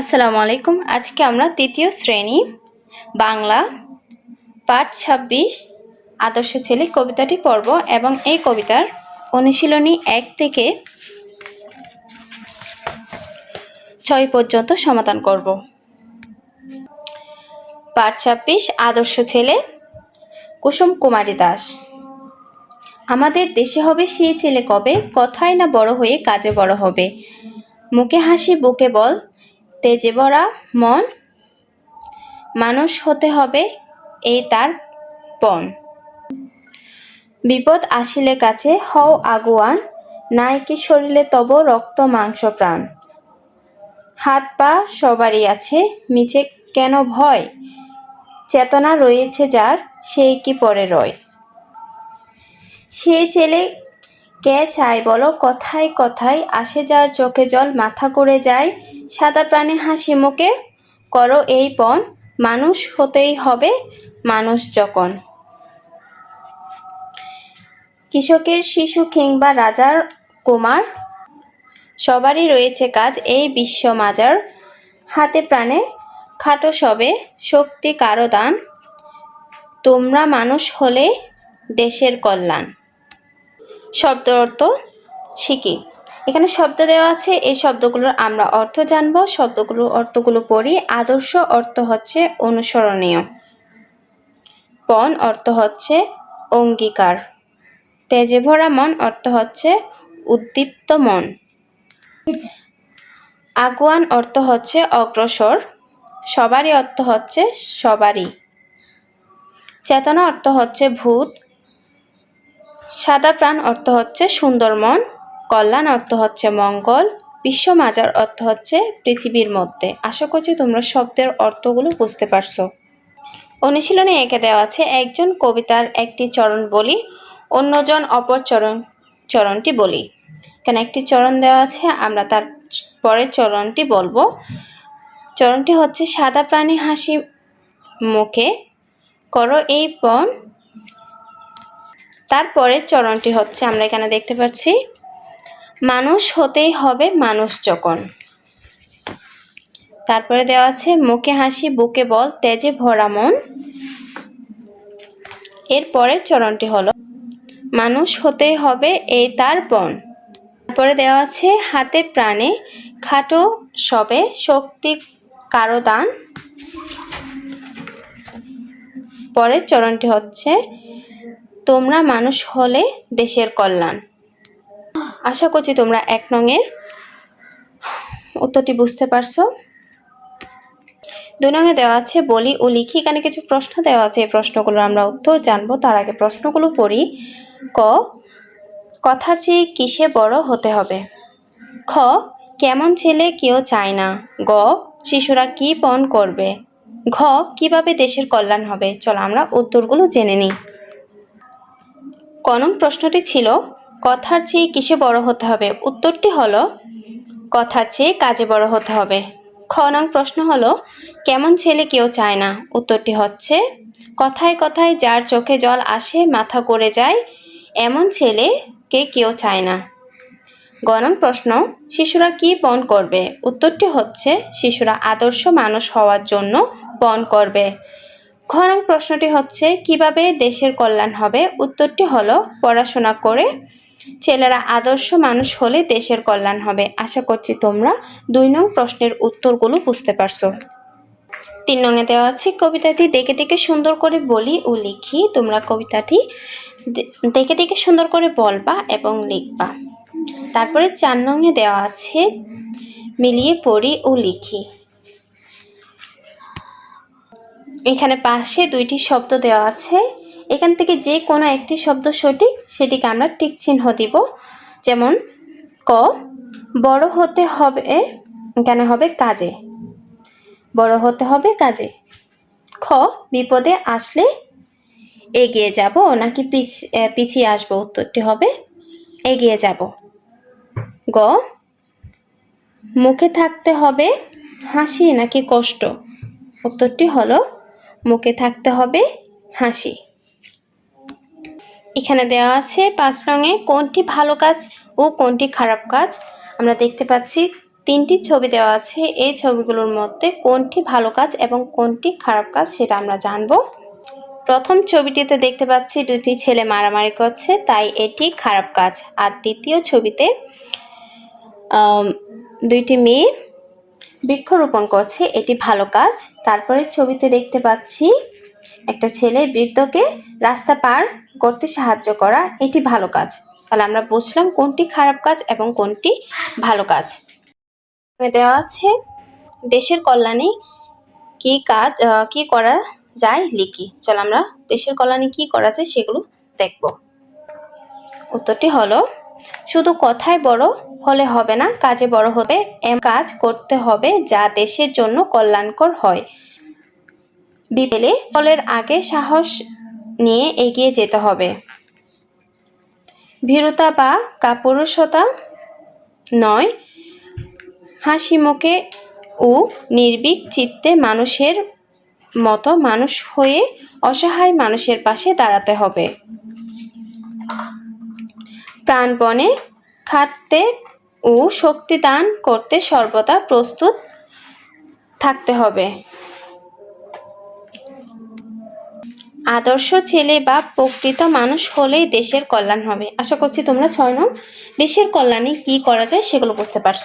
আসসালামু আলাইকুম। আজকে আমরা তৃতীয় শ্রেণি, বাংলা, পাঠ ছাব্বিশ, আদর্শ ছেলে কবিতাটি পড়ব এবং এই কবিতার অনুশীলনী এক থেকে ছয় পর্যন্ত সমাধান করব। পাঠ ছাব্বিশ, আদর্শ ছেলে, কুসুম কুমারী দাস। আমাদের দেশে হবে সেই ছেলে কবে? কথায় না বড় হয়ে কাজে বড় হবে। মুখে হাসি, বুকে বল তেজে ভরা মন, মানুষ হতে হবে এই তার পণ। বিপদ আসিলে কাছে হও আগুয়ান, নাই কি শরীরে তব রক্ত মাংস প্রাণ। হাত পা সবারই আছে, মিছে কেন ভয়? চেতনা রয়েছে যার, সেই কি পরে রয়? সেই ছেলে কে চাই বলো? কথায় কথায় আসে যার চোখে জল, মাথা করে যায় সাদা প্রাণে হাসি মুখে। করো এই পণ মানুষ হতেই হবে মানুষ যখন। কৃষকের শিশু কিংবা রাজার কুমার, সবারই রয়েছে কাজ এই বিশ্ব মাজার। হাতে প্রাণে খাটো সবে, শক্তি কারও দান। তোমরা মানুষ হলে দেশের কল্যাণ। শব্দ অর্থ শিখি। এখানে শব্দ দেওয়া আছে, এই শব্দগুলোর আমরা অর্থ জানব শব্দগুলোর অর্থগুলো পড়ি। আদর্শ অর্থ হচ্ছে অনুসরণীয়। পণ অর্থ হচ্ছে অঙ্গীকার। তেজে ভরা মন অর্থ হচ্ছে উদ্দীপ্ত মন। আগুয়ান অর্থ হচ্ছে অগ্রসর। সবারই অর্থ হচ্ছে সবারই। চেতনা অর্থ হচ্ছে ভূত। সাদা প্রাণ অর্থ হচ্ছে সুন্দর মন কল্যাণ অর্থ হচ্ছে মঙ্গল বিশ্ব মাজার অর্থ হচ্ছে পৃথিবীর মধ্যে। আশা করছি তোমরা শব্দের অর্থগুলো বুঝতে পারছ। অনুশীলনে এঁকে দেওয়া আছে, একজন কবিতার একটি চরণ বলি, অন্যজন অপর চরণ, চরণটি বলি। কেন একটি চরণ দেওয়া আছে, আমরা তার পরের চরণটি বলব। চরণটি হচ্ছে, সাদা প্রাণী হাসি মুখে, করো এই পণ তারপরের চরণটি হচ্ছে, আমরা এখানে দেখতে পাচ্ছি, মানুষ হতেই হবে মানুষ যখন। তারপরে দেওয়া আছে, মুখে হাসি, বুকে বল, তেজে ভরা মন। এর পরের চরণটি হলো, মানুষ হতেই হবে এই তার পণ তারপরে দেওয়া আছে, হাতে প্রাণে খাটো সবে শক্তি কারও দান। পরের চরণটি হচ্ছে তোমরা মানুষ হলে দেশের কল্যাণ। আশা করছি তোমরা এক নঙের উত্তরটি বুঝতে পারছ। দুই নঙে দেওয়া আছে বলি ও লিখি। এখানে কিছু প্রশ্ন দেওয়া আছে। এই প্রশ্নগুলোর আমরা উত্তর জানব। তার আগে প্রশ্নগুলো পড়ি। ক, কথা চেয়ে কিসে বড় হতে হবে? খ, কেমন ছেলে কেউ চায় না? গ, শিশুরা কি পণ করবে? ঘ, কীভাবে দেশের কল্যাণ হবে? চলো আমরা উত্তরগুলো জেনে নিই। কনং প্রশ্নটি ছিল, কথার চেয়ে কিসে বড় হতে হবে? উত্তরটি হলো, কথার চেয়ে কাজে বড় হতে হবে। খ নং প্রশ্ন হলো, কেমন ছেলে কেউ চায় না? উত্তরটি হচ্ছে, কথায় কথায় যার চোখে জল আসে, মাথা করে যায়, এমন ছেলেকে কেউ চায় না। গণন প্রশ্ন, শিশুরা কি পণ করবে? উত্তরটি হচ্ছে, শিশুরা আদর্শ মানুষ হওয়ার জন্য পণ করবে। ঘনং প্রশ্নটি হচ্ছে, কীভাবে দেশের কল্যাণ হবে? উত্তরটি হলো, পড়াশোনা করে ছেলেরা আদর্শ মানুষ হলে দেশের কল্যাণ হবে। আশা করছি তোমরা দুই নং প্রশ্নের উত্তরগুলো বুঝতে পারছ। তিন নঙে দেওয়া আছে, কবিতাটি দেখে দেখে সুন্দর করে বলি ও লিখি। তোমরা কবিতাটি দেখে দেখে সুন্দর করে বলবা এবং লিখবা। তারপরে চার নঙে দেওয়া আছে, মিলিয়ে পড়ি ও লিখি। এখানে পাশে দুইটি শব্দ দেওয়া আছে। এখান থেকে যে কোনো একটি শব্দ সঠিক, সেটিকে আমরা টিক চিহ্ন দিব। যেমন, ক, বড় হতে হবে, এখানে হবে কাজে। বড় হতে হবে কাজে। খ, বিপদে আসলে এগিয়ে যাব নাকি পিছিয়ে আসব? উত্তরটি হবে, এগিয়ে যাব। গ, মুখে থাকতে হবে হাসি নাকি কষ্ট? উত্তরটি হলো মুখে থাকতে হবে, হাসি। এখানে দেওয়া আছে পাঁচ রঙে কোনটি ভালো কাজ ও কোনটি খারাপ কাজ। আমরা দেখতে পাচ্ছি তিনটি ছবি দেওয়া আছে, এই ছবিগুলোর মধ্যে কোনটি ভালো কাজ এবং কোনটি খারাপ কাজ সেটা আমরা জানব। প্রথম ছবিটিতে দেখতে পাচ্ছি দুটি ছেলে মারামারি করছে, তাই এটি খারাপ কাজ। আর দ্বিতীয় ছবিতে দুইটি মেয়ে বৃক্ষরোপণ করছে, এটি ভালো কাজ। তারপরে ছবিতে দেখতে পাচ্ছি একটা ছেলে বৃদ্ধকে রাস্তা পার করতে সাহায্য করা, এটি ভালো কাজ। তাহলে আমরা বুঝলাম কোনটি খারাপ কাজ এবং কোনটি ভালো কাজ। দেওয়া আছে, দেশের কল্যাণে কি কাজ কি করা যায় লিখি? চল আমরা দেশের কল্যাণে কি করা যায় সেগুলো দেখব। উত্তরটি হলো শুধু কথায় বড় হলে হবে না, কাজে বড় হবে এম কাজ করতে হবে যা দেশের জন্য কল্যাণকর হয়। বিপেলে ফলের আগে সাহস নিয়ে এগিয়ে যেতে হবে। ভীরুতা বা কাপুরুষতা নয় হাসি মুখে ও নির্বিক চিত্তে মানুষের মতো মানুষ হয়ে অসহায় মানুষের পাশে দাঁড়াতে হবে। প্রাণপণে খাটতে ও শক্তি দান করতে সর্বদা প্রস্তুত থাকতে হবে। আদর্শ ছেলে বা প্রকৃত মানুষ হলেই দেশের কল্যাণ হবে। আশা করছি তোমরা ছয় নং। দেশের কল্যাণে কি করা যায় সেগুলো বুঝতে পারছ।